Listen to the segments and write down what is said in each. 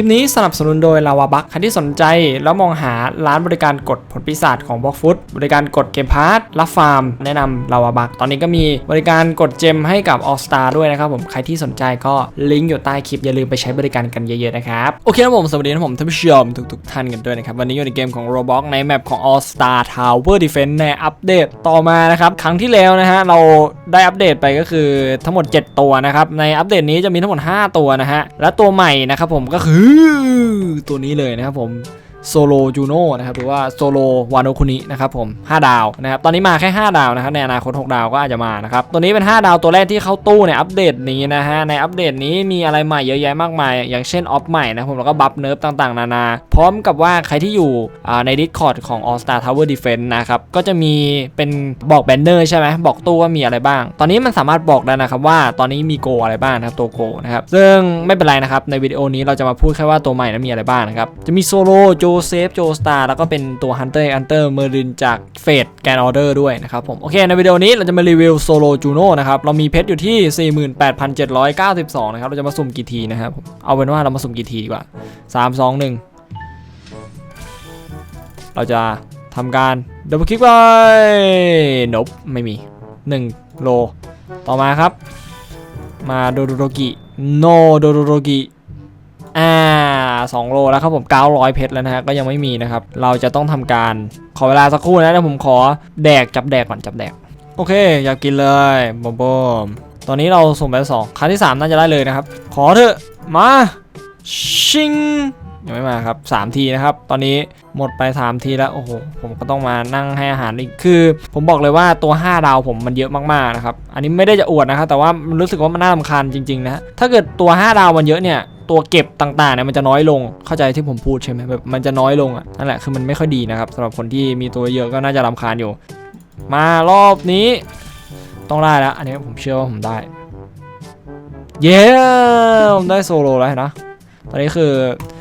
ลิปนี้สนับสนุนโดยลาวาบักใครที่สนใจแล้วมองหาร้านบริการกดผลปีศาจของบล็อกฟุตบริการกดเกมพาร์ทรับฟาร์ม แนะนำลาวาบักตอนนี้ก็มีบริการกดเจมให้กับ All Star ด้วยนะครับผมใครที่สนใจก็ลิงก์อยู่ใต้คลิปอย่าลืมไปใช้บริการกันเยอะๆนะครับโอเคครับผมสวัสดีนะผมท่านผู้ชมทุกๆท่านกันด้วยนะครับวันนี้อยู่ในเกมของ Roblox ในแมปของ All Star Tower Defense ในอัปเดตต่อมานะครับครั้งที่แล้วนะฮะเราได้อัปเดตไปก็คือทั้งหมด 7 ตัวนะครับในอัปเดตนี้จะมีทั้งหมด 5 ตัวนะฮะและตัวใหม่นะครับผมก็คือตัวนี้เลยนะครับผม โซโลจูโน่นะครับหรือว่าโซโลวานโนคุนินะครับผม 5 ดาวนะครับตอนนี้มาแค่ 5 ดาวนะครับในอนาคต 6 ดาวก็อาจจะมานะครับตัวนี้เป็น 5 ดาวตัวแรกที่เข้าตู้ในอัปเดตนี้นะฮะในอัปเดตนี้มีอะไรใหม่เยอะแยะมากมาย อย่างเช่นออฟใหม่นะครับผมแล้วก็บัฟเนิร์ฟต่างๆ นานา พร้อมกับว่าใครที่อยู่ใน Discord ของ All Star Tower Defense นะครับก็จะมีเป็นบอกแบนเนอร์ใช่ไหมบอกตู้ว่ามีอะไรบ้าง ตอนนี้มันสามารถบอกได้นะครับว่าตอนนี้มีโกอะไรบ้างนะครับตัวโกนะครับซึ่งไม่เป็นไรนะครับในวิดีโอนี้เราจะมาพูดแค่ว่าตัวใหม่นั้นมีอะไรบ้างนะครับจะมีโซโลโจเซฟโจสตาร์แล้วก็เป็นตัว Hunter x Hunter เมอร์ลินจากเฟดแกนออเดอร์ด้วยนะครับผม โอเค ในวิดีโอนี้เราจะมารีวิวโซโลจูโน่นะครับ เรามีเพชรอยู่ที่ 48,792 นะครับ เราจะมาสุ่มกี่ทีนะครับเอาเป็นว่าเรามาสุ่มกี่ทีดีกว่า 3 2 1 เราจะทำการดับเบิลคลิกไปนบไม่มี 1 โล ต่อมาครับ มาโดโดโรกิโนโดโดโรกิ อ่าสองโลแล้วครับผม 900 เพชรแล้วนะฮะก็ยังไม่มีนะครับ เราจะต้องทำการขอเวลาสักครู่นะเดี๋ยวผมขอแดกจับแดกก่อนจับแดก โอเค อยากกินเลยบอมบอมตอนนี้เราส่งไปสองครั้งที่ 3 น่าจะได้เลยนะครับ ขอเถอะมาชิงยังไม่มาครับ 3 ทีนะครับ ตอนนี้หมดไป 3 ทีแล้ว โอ้โห ผมก็ต้องมานั่งให้อาหารอีก คือ ผมบอกเลยว่าตัว 5 ดาวผมมันเยอะมากๆนะครับ อันนี้ไม่ได้จะอวดนะครับ แต่ว่ารู้สึกว่ามันน่ารำคาญจริงๆนะ ถ้าเกิดตัว 5 ดาวมันเยอะเนี่ย ตัวเก็บต่างๆเนี่ยมันจะน้อยลงเข้าใจที่ผมพูดใช่ไหมแบบมันจะน้อยลงอะนั่นแหละคือมันไม่ค่อยดีนะครับสำหรับคนที่มีตัวเยอะก็น่าจะรำคาญอยู่ มารอบนี้ ต้องได้แล้วอันนี้ผมเชื่อว่าผมได้ เย้ผมได้โซโลแล้วนนะตอนนี้คือ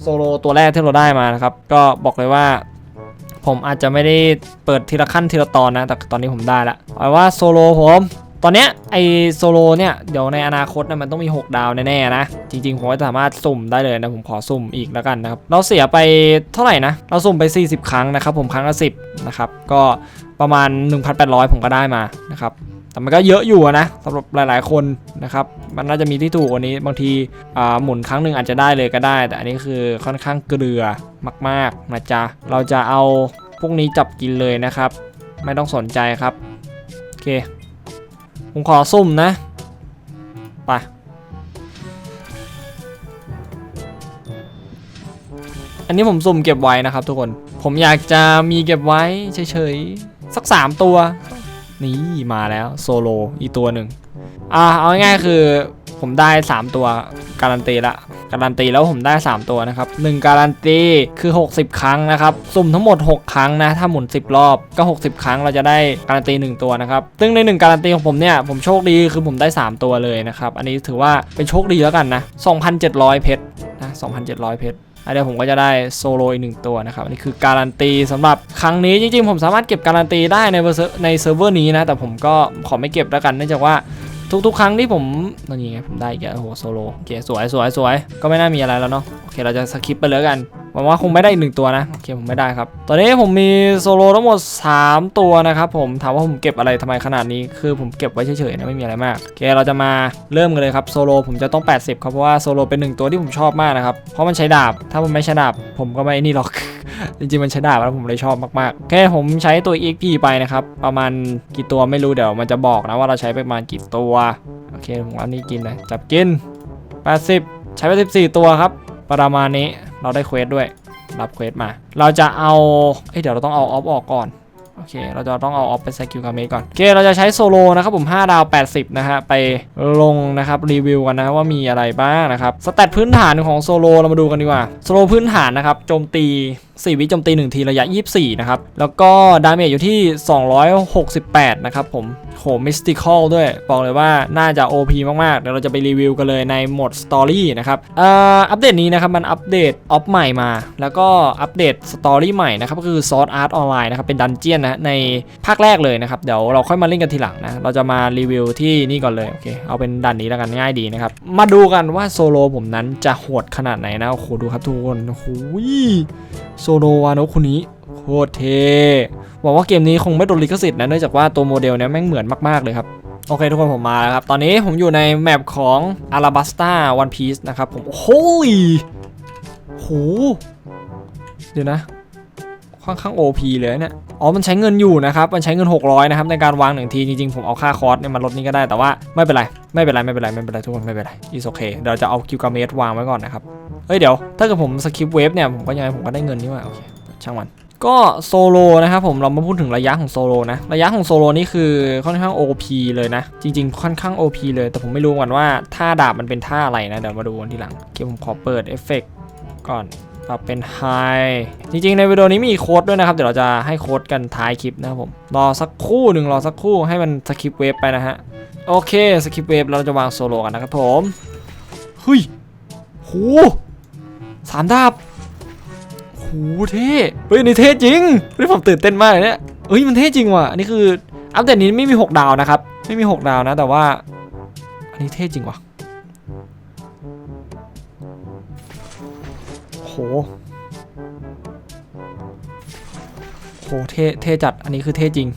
โซโลตัวแรกที่เราได้มานะครับ ก็บอกเลยว่าผมอาจจะไม่ได้เปิดทีละขั้นทีละตอนนะ แต่ตอนนี้ผมได้ละเอาว่าโซโลผม ตอนเนี้ยไอโซโลเนี่ยเดี๋ยวในอนาคตนะมันต้องมี 6 ดาวแน่ๆนะ จริงๆ ผมก็สามารถสุ่มได้เลยนะ ผมขอสุ่มอีกแล้วกันนะครับ เราเสียไปเท่าไหร่นะ เราสุ่มไป 40 ครั้งนะครับ ผมครั้งละ10 นะครับ ก็ประมาณ 1,800 ผมก็ได้มานะครับแต่มันก็เยอะอยู่นะสำหรับหลายๆคนนะครับ มันน่าจะมีที่ถูกกว่านี้บางทีหมุนครั้งหนึ่งอาจจะได้เลยก็ได้ แต่อันนี้คือค่อนข้างเกลือมากๆนะจ๊ะเราจะเอาพวกนี้จับกินเลยนะครับ ไม่ต้องสนใจครับโอเค ผมขอซุ่มนะไปอันนี้ผมสุ่มเก็บไว้นะครับทุกคน ผมอยากจะมีเก็บไว้เฉยๆ สัก 3 ตัว นี่มาแล้วโซโลอีกตัวหนึ่งอ่าเอาง่ายๆคือผมได้ 3 ตัวการันตีละ การันตีแล้วผมได้ 3 ตัวนะครับ1การันตีคือ 60 ครั้งนะครับสุ่มทั้งหมด 6 ครั้งนะถ้าหมุน 10 รอบก็ 60 ครั้งเราจะได้การันตี 1 ตัวนะครับซึ่งใน 1 การันตีของผมเนี่ยผมโชคดีคือผมได้ 3 ตัวเลยนะครับอันนี้ถือว่าเป็นโชคดีแล้วกันนะ2,700 เพชรนะ2,700 เพชรอะเดียวผมก็จะได้โซโลอีกหนึ่งตัวนะครับอันนี้คือการันตีสำหรับครั้งนี้จริงๆ ผมสามารถเก็บการันตีได้ในเวอร์เซในเซิร์ฟเวอร์นี้นะ แต่ผมก็ขอไม่เก็บแล้วกันเนื่องจากว่า ทุกๆ ครั้งที่ผมนี่ไงผมได้อีกโอ้โหโซโลโอเคสวยสวยสวยก็ไม่น่ามีอะไรแล้วเนาะโอเคเราจะสคิปไปเลยกันหวังว่าคงไม่ได้อีกหนึ่งตัวนะโอเคผมไม่ได้ครับ ตอนนี้ผมมีโซโลทั้งหมด 3 ตัวนะครับผมถามว่าผมเก็บอะไรทำไมขนาดนี้คือผมเก็บไว้เฉยๆนะไม่มีอะไรมากโอเคเราจะมาเริ่มกันเลยครับโซโลผมจะต้อง 80ครับเพราะว่าโซโลเป็นหนึ่งตัวที่ผมชอบมากนะครับเพราะมันใช้ดาบ ถ้าผมไม่ใช้ดาบผมก็ไม่นี่หรอก จริงๆมันใช้ดาบแล้วผมเลยชอบมากๆโอเคผมใช้ตัว EXP ไปนะครับ ประมาณกี่ตัวไม่รู้เดี๋ยวมันจะบอกนะว่าเราใช้ไปประมาณกี่ตัว โอเคผมเอานี่กินเลยจับกิน 80 ใช้ไป 14 ตัวครับ ประมาณนี้เราได้เควสด้วย รับเควสมา เราจะเอาเอ้ยเดี๋ยวเราต้องเอาออฟออกก่อนโอเค เราจะต้องเอาออฟไปใส่คิวคาเมก่อน โอเค เราจะใช้โซโลนะครับผม 5 ดาว 80 นะฮะ ไปลงนะครับ รีวิวกันนะว่ามีอะไรบ้างนะครับสเตตพื้นฐานของโซโล เรามาดูกันดีกว่า โซโลพื้นฐานนะครับ โจมตี 4 วิโจมตี 1 ทีระยะ 24 นะครับ แล้วก็ดาเมจอยู่ที่ 268 นะครับผมโหมิสติคอลด้วย บอกเลยว่าน่าจะ OP มากๆ เดี๋ยวเราจะไปรีวิวกันเลยในโหมดสตอรี่นะครับอ,อัปเดตนี้นะครับ มันอัปเดตออฟใหม่มา แล้วก็อัปเดตสตอรี่ใหม่นะครับก็คือ Sword Art Online นะครับ เป็นดันเจียนนะในภาคแรกเลยนะครับ เดี๋ยวเราค่อยมาเล่นกันทีหลังนะ เราจะมารีวิวที่นี่ก่อนเลยโอเคเอาเป็นดันนี้แล้วกันง่ายดีนะครับ มาดูกันว่าโซโลผมนั้นจะโหดขนาดไหนนะโอ้โหดูครับทุกคนโอ้โห โซโลวานโนคนนี้โคตรเทหวังว่าเกมนี้คงไม่โดนลิขสิทธิ์นะเนื่องจากว่าตัวโมเดลเนี่ยแม่งเหมือนมาก ๆ เลยครับโอเคทุกคนผมมาแล้วครับ ตอนนี้ผมอยู่ในแมปของ Alabasta One Piece นะครับผมโอ้ยโหเดี๋ยวนะ ค่อนข้าง OP เลยเนี่ยอ๋อมันใช้เงินอยู่นะครับ มันใช้เงิน 600 นะครับ ในการวางหนึ่งที จริงๆ ผมเอาค่าคอร์สเนี่ยมาลดนี้ก็ได้แต่ว่าไม่เป็นไร ไม่เป็นไร ไม่เป็นไร ไม่เป็นไรทุกคนไม่เป็นไรอีสโอเคเดี๋ยวจะเอาคิวกาเมสวางไว้ก่อนนะครับ เฮ้ยเดี๋ยว ถ้าเกิดผมสคิปเวฟเนี่ยผมก็ยังไงผมก็ได้เงินนี่ว่าโอเคช่างมันก็โซโลนะครับผมเรามาพูดถึงระยะของโซโลนะ ระยะของโซโลนี่คือค่อนข้าง OP เลยนะ จริง ๆ ค่อนข้าง OP เลยแต่ผมไม่รู้กันว่าท่าดาบมันเป็นท่าอะไรนะ เดี๋ยวมาดูกันทีหลังโอเคผมขอเปิดเอฟเฟกต์ก่อนปรับเป็น High จริง ๆ ในวิดีโอนี้มีโค้ดด้วยนะครับ เดี๋ยวเราจะให้โค้ดกันท้ายคลิปนะครับผมรอสักคู่หนึ่งรอสักคู่ให้มันสคิปเวฟไปนะฮะโอเคสคิปเวฟเราจะวางโซโลกันนะครับผมเฮ้ยโห สามดาบโหเท่เฮ้ยนี่เท่จริงเฮ้ยผมตื่นเต้นมากเลยเนี่ยเฮ้ยมันเท่จริงว่ะอันนี้คืออัปเดตนี้ไม่มี 6 ดาวนะครับ ไม่มี 6 ดาวนะ แต่ว่า อันนี้เท่จริงว่ะโหโหเท่เท่จัดอันนี้คือเท่จริง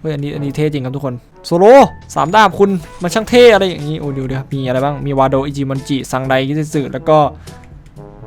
เฮ้ยอันนี้อันนี้เท่จริงครับทุกคนโซโล่สามดาบคุณมันช่างเท่อะไรอย่างนี้โอ้ดูดิครับมีอะไรบ้างมีวาโดอิจิมอนจิซังไดกิซึแล้วก็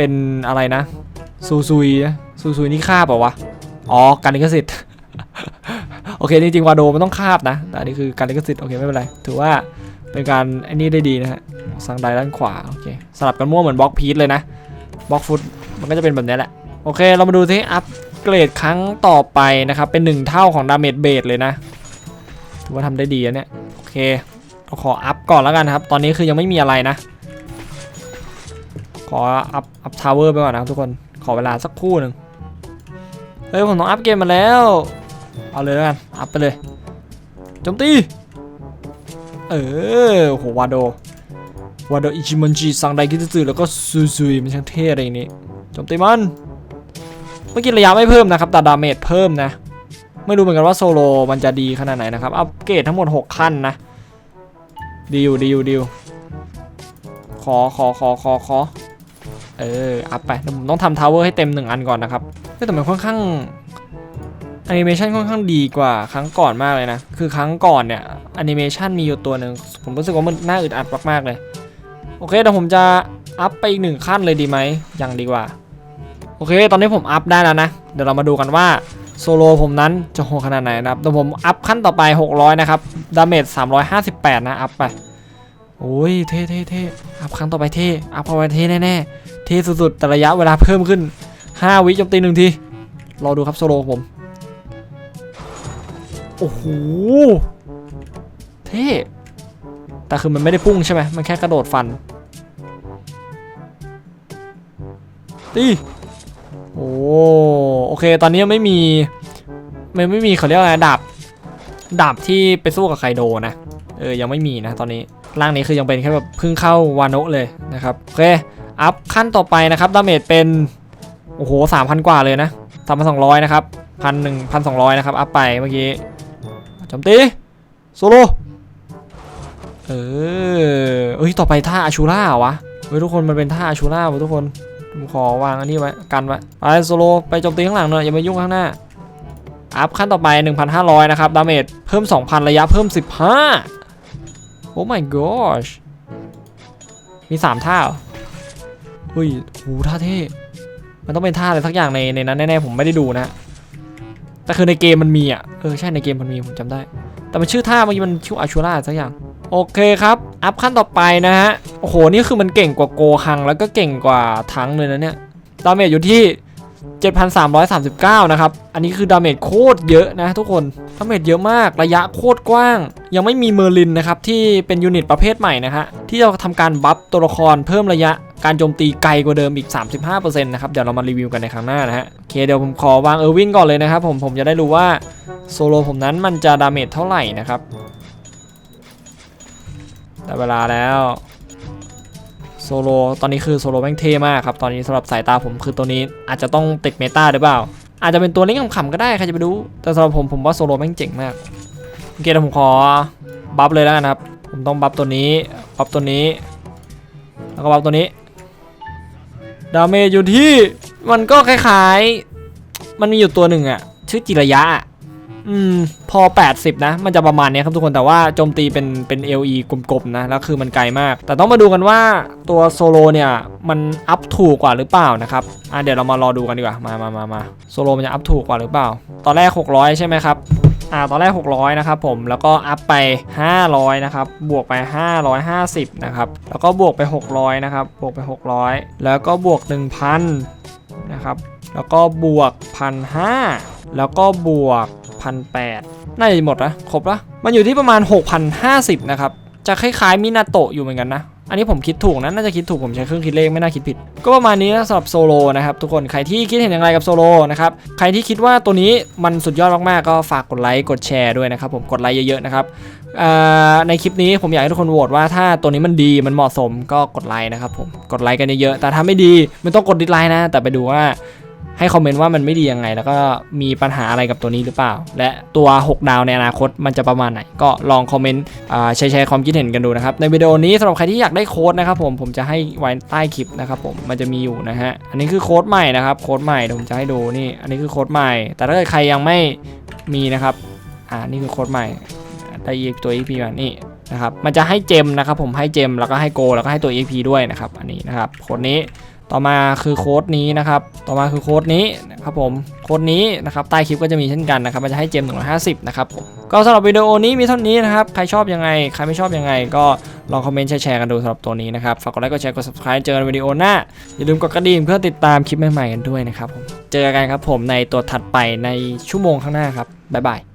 เป็นอะไรนะ ซูซุยซูซุยนี่คาบเปล่าวะ อ๋อ การลิขสิทธิ์ โอเค จริงๆวาโดมันต้องคาบนะ แต่อันนี้คือการลิขสิทธิ์ โอเค ไม่เป็นไร ถือว่าเป็นการไอ้นี่ได้ดีนะฮะซังไดด้านขวา โอเค สลับกันมั่วเหมือนบล็อกพีทเลยนะ บล็อกฟุต มันก็จะเป็นแบบนี้แหละ โอเค เรามาดูที่อัพเกรดครั้งต่อไปนะครับ เป็น 1 เท่าของดาเมจเบสเลยนะ ถือว่าทำได้ดีนะเนี่ย โอเคเราขออัพก่อนแล้วกันครับ ตอนนี้คือยังไม่มีอะไรนะ ขออัพอัพทาวเวอร์ไปก่อนนะครับทุกคนขอเวลาสักครู่หนึ่งเฮ้ยผมต้องอัพเกมมาแล้ว เอาเลยแล้วกันอัพไปเลยโจมตีเออโหวาโดวาโดอิจิมอนจิซังไดคิตสึแล้วก็ซูซุยมันช่างเท่อะไรอย่างนี้โจมตีมันเมื่อกี้ระยะไม่เพิ่มนะครับแต่ดาเมจเพิ่มนะ ไม่รู้เหมือนกันว่าโซโลมันจะดีขนาดไหนนะครับอัปเกรดทั้งหมด 6 ขั้นนะดีอยู่ดีอยู่ดีอยู่ขอขอขอขอขอ เออ อัพไปต่ผมต้องทำทาวเวอร์ให้เต็ม1อันก่อนนะครับแต่มันค่อนข้างแอนิเมชันค่อนข้างดีกว่าครั้งก่อนมากเลยนะ คือครั้งก่อนเนี่ยแอนิเมชันมีอยู่ตัวหนึ่งผมรู้สึกว่ามันน่าอึดอัดมากๆเลย โอเคเดี๋ยวผมจะอัพไปอีกหนึ่งขั้นเลยดีไหมยังดีกว่า โอเค ตอนนี้ผมอัพได้แล้วนะ เดี๋ยวเรามาดูกันว่าโซโลผมนั้นจะโหขนาดไหนนะครับเดี๋ยวผมอัพขั้นต่อไป 600 นะครับ ดาเมจ 358 นะ อัพไป โอ้ย เท่เท่เท่อัพครั้งต่อไปเท่ อัพเข้าไปเท่แน่ๆ ท่สุดๆแต่ระยะเวลาเพิ่มขึ้น 5 วิโจมตีหนึ่งที รอดูครับโซโลผม โอ้โห เท่ แต่คือมันไม่ได้พุ่งใช่ไหมมันแค่กระโดดฟัน ตี โอ้ โอเค ตอนนี้ไม่มี ไม่ไม่มีเขาเรียกว่าอะไรดาบ ดาบที่ไปสู้กับไคโดนะ เออ ยังไม่มีนะตอนนี้ร่างนี้คือยังเป็นแค่แบบเพิ่งเข้าวาโนะเลยนะครับ โอเค อัพขั้นต่อไปนะครับดาเมจเป็นโอ้โหสามพันกว่าเลยนะสามพันสองร้อยนะครับพันหนึ่งพันสองร้อยนะครับอัพไปเมื่อกี้จมตีโซโลเออเอ้ยต่อไปท่าอาชูล่าวะเฮ้ยทุกคนมันเป็นท่าอาชูล่าวะทุกคนผมขอวางอันนี้ไว้กันไว้ไปโซโลไปโจมตีข้างหลังหน่อยอย่ามายุ่งข้างหน้าอัพขั้นต่อไป 1,500 นะครับ ดาเมจเพิ่ม 2,000 ระยะเพิ่ม 15 โอ้ my gosh มี 3 ท่า เฮ้ยโหท่าเท่ มันต้องเป็นท่าอะไรสักอย่างในในนั้นแน่ๆผมไม่ได้ดูนะ แต่คือในเกมมันมีอะ เออใช่ในเกมมันมีผมจำได้ แต่มันชื่อท่าเมื่อกี้มันชื่ออาชูราสักอย่าง โอเคครับ อัพขั้นต่อไปนะฮะ โอ้โห นี่คือมันเก่งกว่าโกคัง แล้วก็เก่งกว่าทั้งเลยนะเนี่ย ดาเมจอยู่ที่ 7,339 นะครับ อันนี้คือดาเมจโคตรเยอะนะทุกคน ดาเมจเยอะมาก ระยะโคตรกว้าง ยังไม่มีเมอร์ลินนะครับที่เป็นยูนิตประเภทใหม่นะฮะ ที่จะทำการบัฟตัวละครเพิ่มระยะ การโจมตีไกลกว่าเดิมอีก 35%นะครับเดี๋ยวเรามารีวิวกันในครั้งหน้านะฮะโอเคเดี๋ยวผมขอวางเออร์วินก่อนเลยนะครับผมผมจะได้รู้ว่าโซโลผมนั้นมันจะดาเมจเท่าไหร่นะครับได้เวลาแล้วโซโลตอนนี้คือโซโลแม่งเท่มากครับตอนนี้สำหรับสายตาผมคือตัวนี้อาจจะต้องติดเมตาหรือเปล่า อาจจะเป็นตัวเล่นขำๆก็ได้ใครจะไปรู้แต่สำหรับผมผมว่าโซโลแม่งเจ๋งมากโอเคเดี๋ยวผมขอบัฟเลยแล้วกันนะครับผมต้องบัฟตัวนี้บัฟตัวนี้แล้วก็บัฟตัวนี้ ดาเมจอยู่ที่มันก็คล้ายๆ มันมีอยู่ตัวหนึ่งอะชื่อจิระยะอะอืมพอ 80 นะ มันจะประมาณนี้ครับทุกคนแต่ว่าโจมตีเป็นเป็น LE กลมๆนะแล้วคือมันไกลมาก แต่ต้องมาดูกันว่าตัวโซโลเนี่ยมันอัพถูกกว่าหรือเปล่านะครับอะเดี๋ยวเรามารอดูกันดีกว่ามามามามาโซโลมันจะอัพถูกกว่าหรือเปล่า ตอนแรก 600 ใช่ไหมครับ อ่าตอนแรก 600 นะครับผมแล้วก็อัพไป 500 นะครับ บวกไป 550 นะครับ แล้วก็บวกไป 600 นะครับ บวกไป 600 แล้วก็บวก 1,000 นะครับ แล้วก็บวก 1,500 แล้วก็บวก 1,800 น่าจะหมดนะ ครบละมันอยู่ที่ประมาณ 6,050 นะครับ จะคล้ายๆมินาโตะอยู่เหมือนกันนะ อันนี้ผมคิดถูกนะน่าจะคิดถูกผมใช้เครื่องคิดเลขไม่น่าคิดผิด ก็ประมาณนี้นะสำหรับโซโลนะครับทุกคนใครที่คิดเห็นอย่างไรกับโซโลนะครับใครที่คิดว่าตัวนี้มันสุดยอดมากๆก็ฝากกดไลค์กดแชร์ด้วยนะครับผมกดไลค์เยอะๆนะครับในคลิปนี้ผมอยากให้ทุกคนโหวตว่าถ้าตัวนี้มันดีมันเหมาะสมก็กดไลค์นะครับผมกดไลค์กันเยอะๆแต่ถ้าไม่ดีไม่ต้องกดดิสไลค์นะ แต่ไปดูว่า ให้คอมเมนต์ว่ามันไม่ดียังไง แล้วก็มีปัญหาอะไรกับตัวนี้หรือเปล่า และตัว 6 ดาวในอนาคตมันจะประมาณไหน ก็ลองคอมเมนต์แชร์แชร์ความคิดเห็นกันดูนะครับ ในวิดีโอนี้สำหรับใครที่อยากได้โค้ดนะครับผมผมจะให้ไว้ใต้คลิปนะครับผมมันจะมีอยู่นะฮะอันนี้คือโค้ดใหม่นะครับโค้ดใหม่เดี๋ยวผมจะให้ดูนี่ อันนี้คือโค้ดใหม่ แต่ถ้าเกิดใครยังไม่มีนะครับอ่านี่คือโค้ดใหม่ได้อีกตัว EP มานี่นะครับมันจะให้เจมนะครับผมให้เจมแล้วก็ให้โก แล้วก็ให้ตัว EP ด้วยนะครับอันนี้นะครับโค้ดนี้ ต่อมาคือโค้ดนี้นะครับ ต่อมาคือโค้ดนี้นะครับผม โค้ดนี้นะครับ ใต้คลิปก็จะมีเช่นกันนะครับ มันจะให้เจม150 นะครับผม ก็สำหรับวิดีโอนี้มีเท่านี้นะครับ ใครชอบยังไง ใครไม่ชอบยังไง ก็ลองคอมเมนต์แชร์กันดูสำหรับตัวนี้นะครับ ฝากกดไลค์ กดแชร์ กด subscribe เจอกันวิดีโอหน้า อย่าลืมกดกระดิ่งเพื่อติดตามคลิปใหม่ๆกันด้วยนะครับผม เจอกันครับผมในตัวถัดไปในชั่วโมงข้างหน้าครับ บ๊ายบาย